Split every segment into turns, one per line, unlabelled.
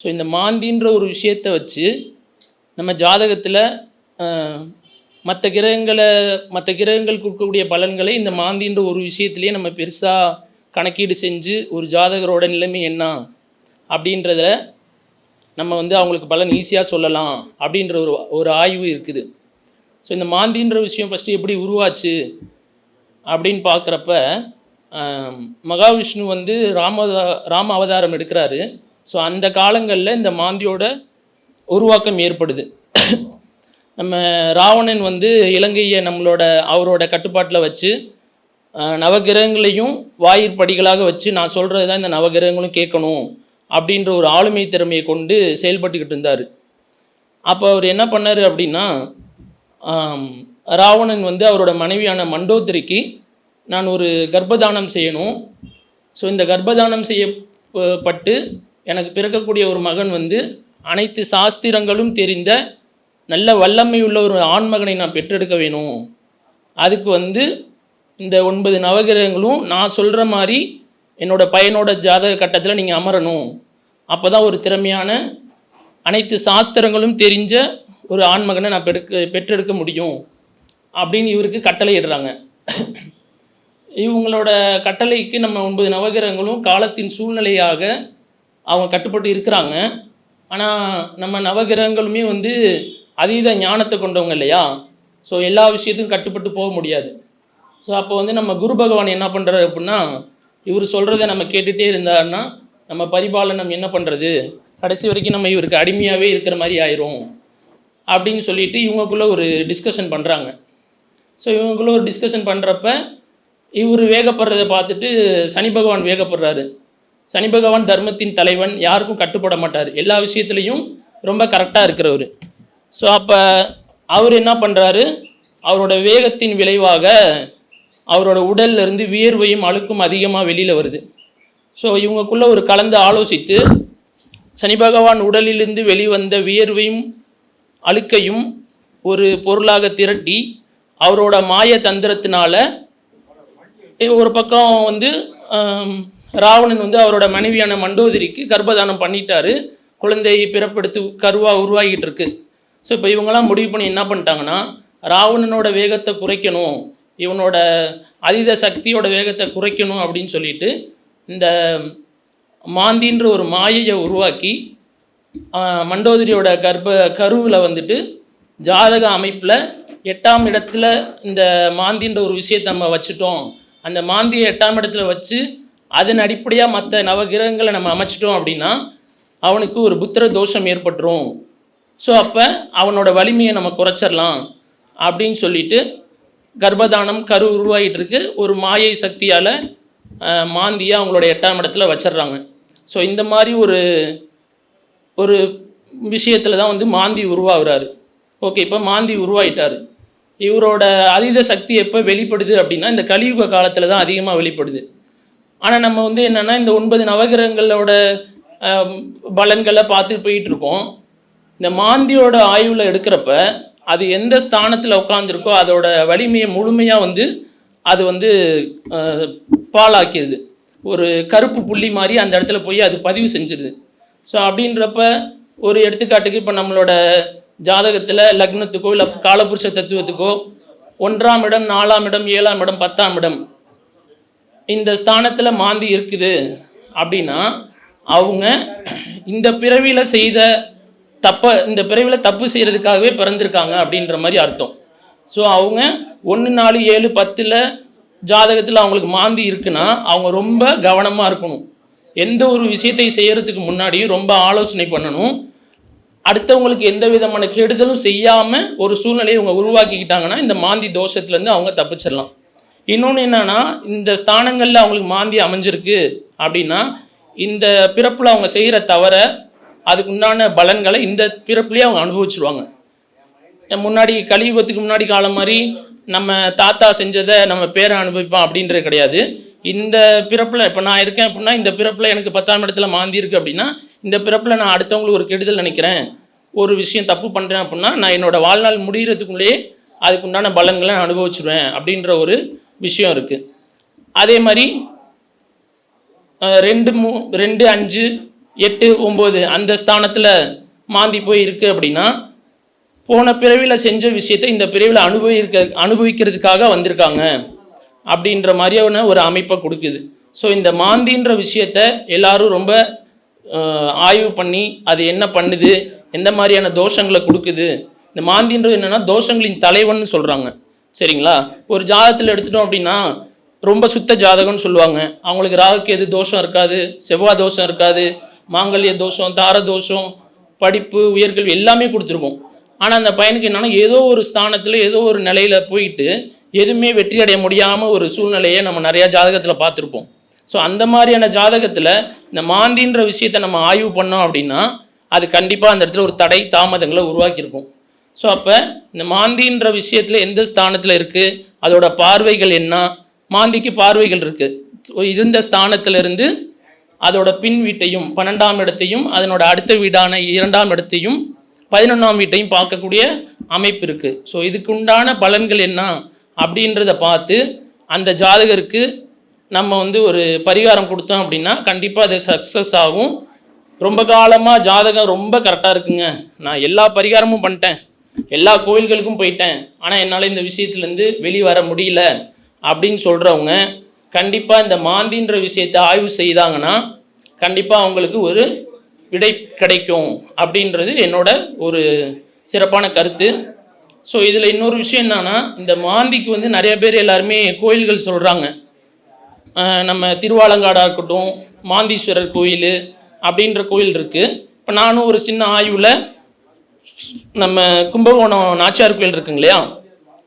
So இந்த மாந்தின்ற ஒரு விஷயத்தை வச்சு நம்ம ஜாதகத்தில் மற்ற கிரகங்களை மற்ற கிரகங்கள் கொடுக்கக்கூடிய பலன்களை இந்த மாந்தின்ற ஒரு விஷயத்துலேயே நம்ம பெருசாக கணக்கீடு செஞ்சு ஒரு ஜாதகரோட நிலைமை என்ன அப்படின்றத நம்ம வந்து அவங்களுக்கு பலன் ஈஸியாக சொல்லலாம் அப்படின்ற ஒரு ஒரு ஆய்வு இருக்குது. ஸோ இந்த மாந்தின்ற விஷயம் ஃபஸ்ட்டு எப்படி உருவாச்சு அப்படின்னு பார்க்குறப்ப மகாவிஷ்ணு வந்து ராமதா ராம அவதாரம் எடுக்கிறாரு. ஸோ அந்த காலங்களில் இந்த மாந்தியோட உருவாக்கம் ஏற்படுது. நம்ம ராவணன் வந்து இலங்கையை நம்மளோட அவரோட கட்டுப்பாட்டில் வச்சு நவகிரகங்களையும் வாயிற்படிகளாக வச்சு நான் சொல்கிறது தான் இந்த நவகிரகங்களும் கேட்கணும் அப்படின்ற ஒரு ஆளுமை திறமையை கொண்டு செயல்பட்டுக்கிட்டு இருந்தார். அப்போ அவர் என்ன பண்ணார் அப்படின்னா ராவணன் வந்து அவரோட மனைவியான மண்டோத்திரிக்கு நான் ஒரு கர்ப்பதானம் செய்யணும். ஸோ இந்த கர்ப்பதானம் செய்யப்பட்டு எனக்கு பிறக்கக்கூடிய ஒரு மகன் வந்து அனைத்து சாஸ்திரங்களும் தெரிந்த நல்ல வல்லமை உள்ள ஒரு ஆண்மகனை நான் பெற்றெடுக்க வேணும். அதுக்கு வந்து இந்த ஒன்பது நவகிரகங்களும் நான் சொல்கிற மாதிரி என்னோடய பையனோட ஜாதக கட்டத்தில் நீங்கள் அமரணும். அப்போ தான் ஒரு திறமையான அனைத்து சாஸ்திரங்களும் தெரிஞ்ச ஒரு ஆண்மகனை நான் பெருக்க பெற்றெடுக்க முடியும். அப்படின்னு இவருக்கு கட்டளை இடுறாங்க இவங்களோட கட்டளைக்கு நம்ம ஒன்பது நவகிரகங்களும் காலத்தின் சூழ்நிலையாக அவங்க கட்டுப்பட்டு இருக்கிறாங்க. ஆனால் நம்ம நவகிரகங்களுமே வந்து அதீத ஞானத்தை கொண்டவங்க இல்லையா? ஸோ எல்லா விஷயத்துக்கும் கட்டுப்பட்டு போக முடியாது. ஸோ அப்போ வந்து நம்ம குரு பகவான் என்ன பண்ணுறாரு அப்படின்னா இவர் சொல்கிறத நம்ம கேட்டுகிட்டே இருந்தாருன்னா நம்ம பரிபாலனம் என்ன பண்ணுறது கடைசி வரைக்கும் நம்ம இவருக்கு அடிமையாகவே இருக்கிற மாதிரி ஆயிரும் அப்படின்னு சொல்லிட்டு இவங்களுக்குள்ளே ஒரு டிஸ்கஷன் பண்ணுறாங்க ஸோ இவங்களுக்குள்ளே ஒரு டிஸ்கஷன் பண்ணுறப்ப இவர் வேகப்படுறதை பார்த்துட்டு சனி பகவான் வேகப்படுறாரு. சனி பகவான் தர்மத்தின் தலைவன் யாருக்கும் கட்டுப்பட மாட்டார். எல்லா விஷயத்துலையும் ரொம்ப கரெக்டாக இருக்கிறவர். ஸோ அப்போ அவர் என்ன பண்ணுறாரு அவரோட வேகத்தின் விளைவாக அவரோட உடல்ல இருந்து வியர்வையும் அழுக்கும் அதிகமாக வெளியில் வருது. ஸோ இவங்களுக்குள்ள ஒரு கலந்து ஆலோசித்து சனி பகவான் உடலிலிருந்து வெளிவந்த வியர்வையும் அழுக்கையும் ஒரு பொருளாக திரட்டி அவரோட மாய தந்திரத்தினால ஒரு பக்கம் வந்து ராவணன் வந்து அவரோட மனைவியான மண்டோதரிக்கு கர்ப்பதானம் பண்ணிட்டாரு. குழந்தையை பிறப்பெடுத்து கருவா உருவாகிட்டு இருக்கு. ஸோ இப்போ இவங்கெல்லாம் முடிவு பண்ணி என்ன பண்ணிட்டாங்கன்னா ராவணனோட வேகத்தை குறைக்கணும் இவனோட அதீத சக்தியோட வேகத்தை குறைக்கணும் அப்படின்னு சொல்லிட்டு இந்த மாந்தின்ற ஒரு மாயையை உருவாக்கி மண்டோதிரியோட மண்டோதரியோட கர்ப்ப கருவில் வந்துட்டு ஜாதக அமைப்பில் எட்டாம் இடத்துல இந்த மாந்தின்ற ஒரு விஷயத்தை நம்ம வச்சுட்டோம். அந்த மாந்தியை எட்டாம் இடத்துல வச்சு அதன் அடிப்படையாக மற்ற நவகிரகங்களை நம்ம அமைச்சிட்டோம் அப்படின்னா அவனுக்கு ஒரு புத்திர தோஷம் ஏற்பட்டுரும். ஸோ அப்போ அவனோட வலிமையை நம்ம குறைச்சிடலாம் அப்படின்னு சொல்லிட்டு கர்ப்பதானம் கரு உருவாகிட்டு இருக்கு. ஒரு மாயை சக்தியால் மாந்தியை அவங்களோட எட்டாம் இடத்துல வச்சிடுறாங்க ஸோ இந்த மாதிரி ஒரு ஒரு விஷயத்தில் தான் வந்து மாந்தி உருவாகுறாரு. ஓகே இப்போ மாந்தி உருவாயிட்டார். இவரோட அதீத சக்தி எப்போ வெளிப்படுது அப்படின்னா இந்த கலியுக காலத்தில் தான் அதிகமாக வெளிப்படுது. ஆனால் நம்ம வந்து என்னென்னா இந்த ஒன்பது நவகிரகங்களோட பலன்களை பார்த்து போயிட்டு இருக்கோம் இந்த மாந்தியோட ஆய்வில் எடுக்கிறப்ப அது எந்த ஸ்தானத்தில் உட்காந்துருக்கோ அதோட வலிமையை முழுமையாக வந்து அது வந்து பாலாக்கிடுது பாழாக்கிடுது ஒரு கருப்பு புள்ளி மாதிரி அந்த இடத்துல போய் அது பதிவு செஞ்சிருது. ஸோ அப்படின்றப்ப ஒரு எடுத்துக்காட்டுக்கு இப்போ நம்மளோட ஜாதகத்தில் லக்னத்துக்கோ இல்லை காலபுருஷ தத்துவத்துக்கோ ஒன்றாம் இடம் நாலாம் இடம் ஏழாம் இடம் பத்தாம் இடம் இந்த ஸ்தானத்தில் மாந்தி இருக்குது. அப்படின்னா அவங்க இந்த பிறவியில் செய்த தப்ப இந்த பிறவியில் தப்பு செய்கிறதுக்காகவே பிறந்திருக்காங்க அப்படின்ற மாதிரி அர்த்தம். ஸோ அவங்க ஒன்று நாலு ஏழு பத்தில் ஜாதகத்தில் அவங்களுக்கு மாந்தி இருக்குன்னா அவங்க ரொம்ப கவனமாக இருக்கணும். எந்த ஒரு விஷயத்தை செய்கிறதுக்கு முன்னாடியும் ரொம்ப ஆலோசனை பண்ணணும். அடுத்தவங்களுக்கு எந்த விதமான கெடுதலும் செய்யாமல் ஒரு சூழ்நிலையை அவங்க உருவாக்கிக்கிட்டாங்கன்னா இந்த மாந்தி தோஷத்துலேருந்து அவங்க தப்பிச்சிடலாம். இன்னொன்று என்னன்னா இந்த ஸ்தானங்களில் அவங்களுக்கு மாந்தி அமைஞ்சிருக்கு அப்படின்னா இந்த பிறப்பில் அவங்க செய்கிற தவிர அதுக்கு உண்டான பலன்களை இந்த பிறப்புலேயே அவங்க அனுபவிச்சுருவாங்க. முன்னாடி கலியுகத்துக்கு முன்னாடி காலம் மாதிரி நம்ம தாத்தா செஞ்சதை நம்ம பேரை அனுபவிப்போம் அப்படின்றது கிடையாது. இந்த பிறப்பில் இப்போ நான் இருக்கேன் அப்படின்னா இந்த பிறப்பில் எனக்கு பத்தாம் இடத்துல மாந்தி இருக்குது அப்படின்னா இந்த பிறப்பில் நான் அடுத்தவங்களுக்கு ஒரு கெடுதல் நினைக்கிறேன். ஒரு விஷயம் தப்பு பண்ணுறேன் அப்படின்னா நான் என்னோடய வாழ்நாள் முடிகிறதுக்குள்ளேயே அதுக்குண்டான பலன்களை நான் அனுபவிச்சிருவேன் அப்படின்ற ஒரு விஷயம் இருக்குது அதே மாதிரி ரெண்டு மூ ரெண்டு அஞ்சு எட்டு ஒம்பது அந்த ஸ்தானத்தில் மாந்தி போய் இருக்குது அப்படின்னா போன பிறவியில் செஞ்ச விஷயத்தை இந்த பிறவியில் அனுபவிக்க அனுபவிக்கிறதுக்காக வந்திருக்காங்க அப்படின்ற மாதிரியான ஒரு அமைப்பை கொடுக்குது. ஸோ இந்த மாந்தின்ற விஷயத்த எல்லாரும் ரொம்ப ஆய்வு பண்ணி அது என்ன பண்ணுது எந்த மாதிரியான தோஷங்களை கொடுக்குது இந்த மாந்தின்றது என்னென்னா தோஷங்களின் தலைவன்னு சொல்கிறாங்க சரிங்களா? ஒரு ஜாதகத்தில் எடுத்துட்டோம் அப்படின்னா ரொம்ப சுத்த ஜாதகம்னு சொல்லுவாங்க. அவங்களுக்கு ராகுக்கு எது தோஷம் இருக்காது செவ்வாய் தோஷம் இருக்காது மாங்கல்ய தோஷம் தார தோஷம் படிப்பு உயர்கல்வி எல்லாமே கொடுத்துருக்கோம் ஆனால் அந்த பையனுக்கு என்னென்னா ஏதோ ஒரு ஸ்தானத்தில் ஏதோ ஒரு நிலையில் போயிட்டு எதுவுமே வெற்றி அடைய முடியாமல் ஒரு சூழ்நிலையை நம்ம நிறையா ஜாதகத்தில் பார்த்துருப்போம். ஸோ அந்த மாதிரியான ஜாதகத்தில் இந்த மாந்தின்ற விஷயத்தை நம்ம ஆய்வு பண்ணோம் அப்படின்னா அது கண்டிப்பாக அந்த இடத்துல ஒரு தடை தாமதங்களை உருவாக்கியிருக்கும். ஸோ அப்போ இந்த மாந்தின்ற விஷயத்தில் எந்த ஸ்தானத்தில் இருக்குது அதோட பார்வைகள் என்ன? மாந்திக்கு பார்வைகள் இருக்குது இருந்த ஸ்தானத்திலிருந்து அதோட பின் வீட்டையும் பன்னெண்டாம் இடத்தையும் அதனோட அடுத்த வீடான இரண்டாம் இடத்தையும் பதினொன்றாம் வீட்டையும் பார்க்கக்கூடிய அமைப்பு இருக்குது ஸோ இதுக்கு உண்டான பலன்கள் என்ன? அப்படின்றத பார்த்து அந்த ஜாதகருக்கு நம்ம வந்து ஒரு பரிகாரம் கொடுத்தோம் அப்படின்னா கண்டிப்பாக அது சக்ஸஸ் ஆகும். ரொம்ப காலமாக ஜாதகம் ரொம்ப கரெக்டாக இருக்குங்க. நான் எல்லா பரிகாரமும் பண்ணிட்டேன். எல்லா கோயில்களுக்கும் போயிட்டேன். ஆனால் என்னால் இந்த விஷயத்துலேருந்து வெளியே வர முடியல அப்படின்னு சொல்கிறவங்க கண்டிப்பாக இந்த மாந்தின்ற விஷயத்தை ஆய்வு செய்தாங்கன்னா கண்டிப்பாக அவங்களுக்கு ஒரு விடை கிடைக்கும் அப்படின்றது என்னோட ஒரு சிறப்பான கருத்து. ஸோ இதில் இன்னொரு விஷயம் என்னன்னா இந்த மாந்திக்கு வந்து நிறைய பேர் எல்லாருமே கோயில்கள் சொல்கிறாங்க நம்ம திருவாலங்காடாக இருக்கட்டும் மாந்தீஸ்வரர் கோயில் அப்படின்ற கோயில் இருக்குது இப்போ நானும் ஒரு சின்ன ஆய்வில் நம்ம கும்பகோணம் நாச்சியார் கோயில் இருக்குங்க இல்லையா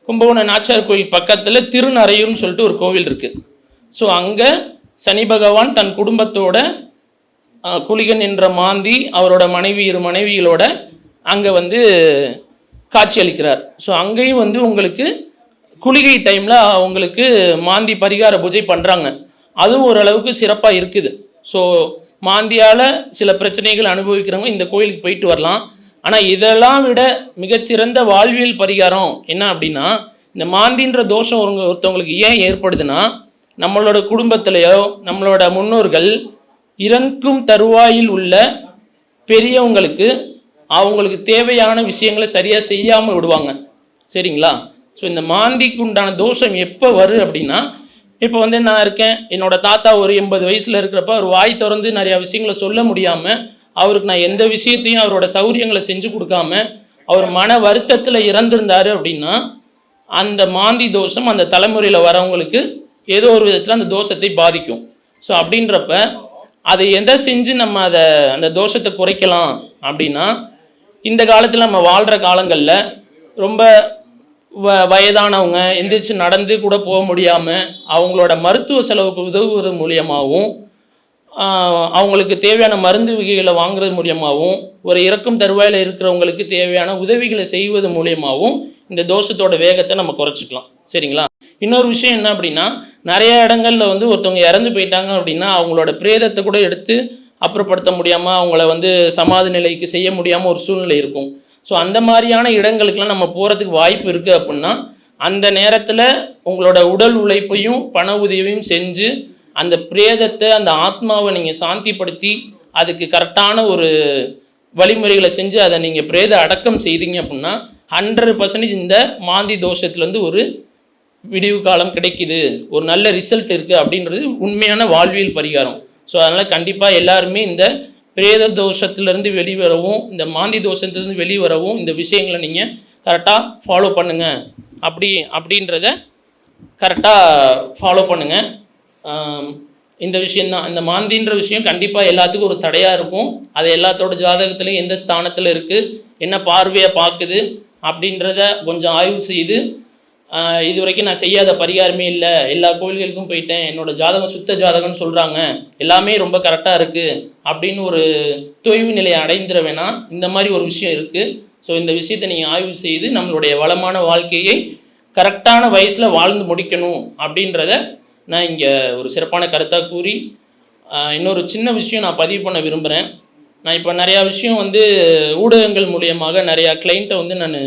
கும்பகோணம் நாச்சியார் கோயில் பக்கத்தில் திருநறையூர்னு சொல்லிட்டு ஒரு கோவில் இருக்குது ஸோ அங்கே சனி பகவான் தன் குடும்பத்தோட குளிகன் என்ற மாந்தி அவரோட மனைவி இரு மனைவிகளோட அங்கே வந்து காட்சி அளிக்கிறார். ஸோ அங்கேயும் வந்து உங்களுக்கு குளிகை டைமில் அவங்களுக்கு மாந்தி பரிகார பூஜை பண்ணுறாங்க அதுவும் ஓரளவுக்கு சிறப்பாக இருக்குது. ஸோ மாந்தியால் சில பிரச்சனைகள் அனுபவிக்கிறவங்க இந்த கோயிலுக்கு போயிட்டு வரலாம். ஆனால் இதெல்லாம் விட மிகச்சிறந்த வாழ்வியல் பரிகாரம் என்ன அப்படின்னா இந்த மாந்தின்ற தோஷம் ஒருங்க ஒருத்தவங்களுக்கு ஏன் ஏற்படுதுன்னா நம்மளோட குடும்பத்திலையோ நம்மளோட முன்னோர்கள் இறக்கும் தருவாயில் உள்ள பெரியவங்களுக்கு அவங்களுக்கு தேவையான விஷயங்களை சரியாக செய்யாமல் விடுவாங்க. சரிங்களா? ஸோ இந்த மாந்திக்கு உண்டான தோஷம் எப்போ வரும் அப்படின்னா இப்போ வந்து நான் இருக்கேன் என்னோட தாத்தா ஒரு எண்பது வயசில் இருக்கிறப்ப அவர் வாய் திறந்து நிறையா விஷயங்களை சொல்ல முடியாமல் அவருக்கு நான் எந்த விஷயத்தையும் அவரோட சௌரியங்களை செஞ்சு கொடுக்காம அவர் மன வருத்தத்தில் இறந்திருந்தாரு அப்படின்னா அந்த மாந்தி தோஷம் அந்த தலைமுறையில் வரவங்களுக்கு ஏதோ ஒரு விதத்தில் அந்த தோஷத்தை பாதிக்கும். ஸோ அப்படின்றப்ப அதை எதை செஞ்சு நம்ம அதை அந்த தோஷத்தை குறைக்கலாம் அப்படின்னா இந்த காலத்தில் நம்ம வாழ்கிற காலங்களில் ரொம்ப வ வயதானவங்க எந்திரிச்சு நடந்து கூட போக முடியாமல் அவங்களோட மருத்துவ செலவுக்கு உதவுவது மூலியமாகவும் அவங்களுக்கு தேவையான மருந்து வகைகளை வாங்குறது மூலியமாகவும் ஒரு இறக்கும் தருவாயில் இருக்கிறவங்களுக்கு தேவையான உதவிகளை செய்வது மூலியமாகவும் இந்த தோஷத்தோட வேகத்தை நம்ம குறைச்சிக்கலாம். சரிங்களா? இன்னொரு விஷயம் என்ன அப்படின்னா நிறைய இடங்கள்ல வந்து ஒருத்தவங்க இறந்து போயிட்டாங்க அப்படின்னா அவங்களோட பிரேதத்தை கூட எடுத்து அப்புறப்படுத்த முடியாமல் அவங்கள வந்து சமாதி நிலைக்கு செய்ய முடியாமல் ஒரு சூழ்நிலை இருக்கும். ஸோ அந்த மாதிரியான இடங்களுக்கெல்லாம் நம்ம போகிறதுக்கு வாய்ப்பு இருக்குது அப்படின்னா அந்த நேரத்தில் உங்களோட உடல் உழைப்பையும் பண உதவியும் செஞ்சு அந்த பிரேதத்தை அந்த ஆத்மாவை நீங்கள் சாந்திப்படுத்தி அதுக்கு கரெக்டான ஒரு வழிமுறைகளை செஞ்சு அதை நீங்கள் பிரேத அடக்கம் செய்தீங்க அப்படின்னா ஹண்ட்ரட் பர்சன்டேஜ் இந்த மாந்தி தோஷத்துலேருந்து ஒரு விடிவு காலம் கிடைக்குது. ஒரு நல்ல ரிசல்ட் இருக்குது அப்படின்றது உண்மையான வாழ்வியல் பரிகாரம். ஸோ அதனால் கண்டிப்பாக எல்லாருமே இந்த பிரேத தோஷத்துலேருந்து வெளிவரவும் இந்த மாந்தி தோஷத்துலேருந்து வெளிவரவும் இந்த விஷயங்களை நீங்கள் கரெக்டாக ஃபாலோ பண்ணுங்கள் அப்படி அப்படின்றத கரெக்டாக ஃபாலோ பண்ணுங்கள் இந்த விஷயந்தான். இந்த மாந்தின்ற விஷயம் கண்டிப்பாக எல்லாத்துக்கும் ஒரு தடையாக இருக்கும். அது எல்லாத்தோட ஜாதகத்துலையும் எந்த ஸ்தானத்தில் இருக்குது என்ன பார்வையை பார்க்குது அப்படின்றத கொஞ்சம் ஆய்வு செய்து இது வரைக்கும் நான் செய்யாத பரிகாரமே இல்லை. எல்லா கோயில்களுக்கும் போயிட்டேன். என்னோடய ஜாதகம் சுத்த ஜாதகம்னு சொல்கிறாங்க எல்லாமே ரொம்ப கரெக்டாக இருக்குது அப்படின்னு ஒரு தொய்வு நிலையை அடைந்துட வேணாம். இந்த மாதிரி ஒரு விஷயம் இருக்குது ஸோ இந்த விஷயத்தை நீங்கள் ஆய்வு செய்து நம்மளுடைய வளமான வாழ்க்கையை கரெக்டான வயசில் வாழ்ந்து முடிக்கணும் அப்படின்றத நான் இங்கே ஒரு சிறப்பான கருத்தாக கூறி இன்னொரு சின்ன விஷயம் நான் பதிவு பண்ண விரும்புகிறேன் நான் இப்போ நிறையா விஷயம் வந்து ஊடகங்கள் மூலியமாக நிறையா கிளைண்ட்டை வந்து நான்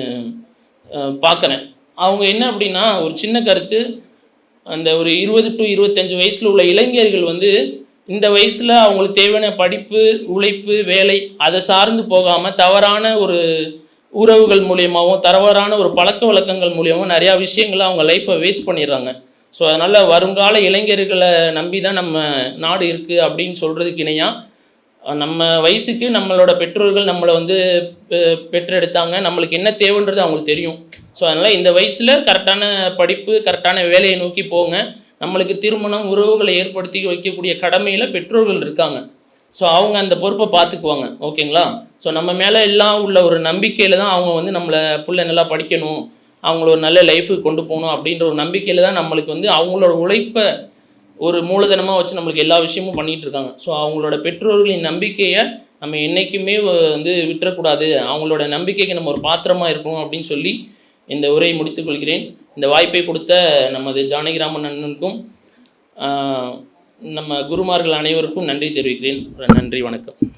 பார்க்குறேன் அவங்க என்ன அப்படின்னா ஒரு சின்ன கருத்து அந்த ஒரு இருபது டு இருபத்தஞ்சு வயசில் உள்ள இளைஞர்கள் வந்து இந்த வயசில் அவங்களுக்கு தேவையான படிப்பு உழைப்பு வேலை அதை சார்ந்து போகாமல் தவறான ஒரு உறவுகள் மூலியமாகவும் தவறான ஒரு பழக்க வழக்கங்கள் மூலியமாகவும் நிறையா விஷயங்களை அவங்க லைஃப்பை வேஸ்ட் பண்ணிடுறாங்க. ஸோ அதனால் வருங்கால இளைஞர்களை நம்பி தான் நம்ம நாடு இருக்குது அப்படின்னு சொல்கிறதுக்கு இணையாக நம்ம வயசுக்கு நம்மளோட பெற்றோர்கள் நம்மளை வந்து பெ- பெற்றெடுத்தாங்க. நம்மளுக்கு என்ன தேவைன்றது அவங்களுக்கு தெரியும். ஸோ அதனால் இந்த வயசில் கரெக்டான படிப்பு கரெக்டான வேலையை நோக்கி போங்க. நம்மளுக்கு திருமணம் உறவுகளை ஏற்படுத்தி வைக்கக்கூடிய கடமையில் பெற்றோர்கள் இருக்காங்க. ஸோ அவங்க அந்த பொறுப்பை பார்த்துக்குவாங்க. ஓகேங்களா ஸோ நம்ம மேலே எல்லாம் உள்ள ஒரு நம்பிக்கையில் தான் அவங்க வந்து நம்மளை பிள்ளை நல்லா படிக்கணும். அவங்கள ஒரு நல்ல லைஃபுக்கு கொண்டு போகணும் அப்படின்ற ஒரு நம்பிக்கையில் தான் நம்மளுக்கு வந்து அவங்களோட உழைப்பை ஒரு மூலதனமாக வச்சு நம்மளுக்கு எல்லா விஷயமும் பண்ணிகிட்டு இருக்காங்க. ஸோ அவங்களோட பெற்றோர்களின் நம்பிக்கையை நம்ம என்றைக்குமே வந்து விட்டுறக்கூடாது. அவங்களோட நம்பிக்கைக்கு நம்ம ஒரு பாத்திரமாக இருக்கணும் அப்படின்னு சொல்லி இந்த உரையை முடித்துக்கொள்கிறேன் இந்த வாய்ப்பை கொடுத்த நமது ஜானகிராமன் அண்ணனுக்கும் நம்ம குருமார்கள் அனைவருக்கும் நன்றி தெரிவிக்கிறேன். நன்றி வணக்கம்.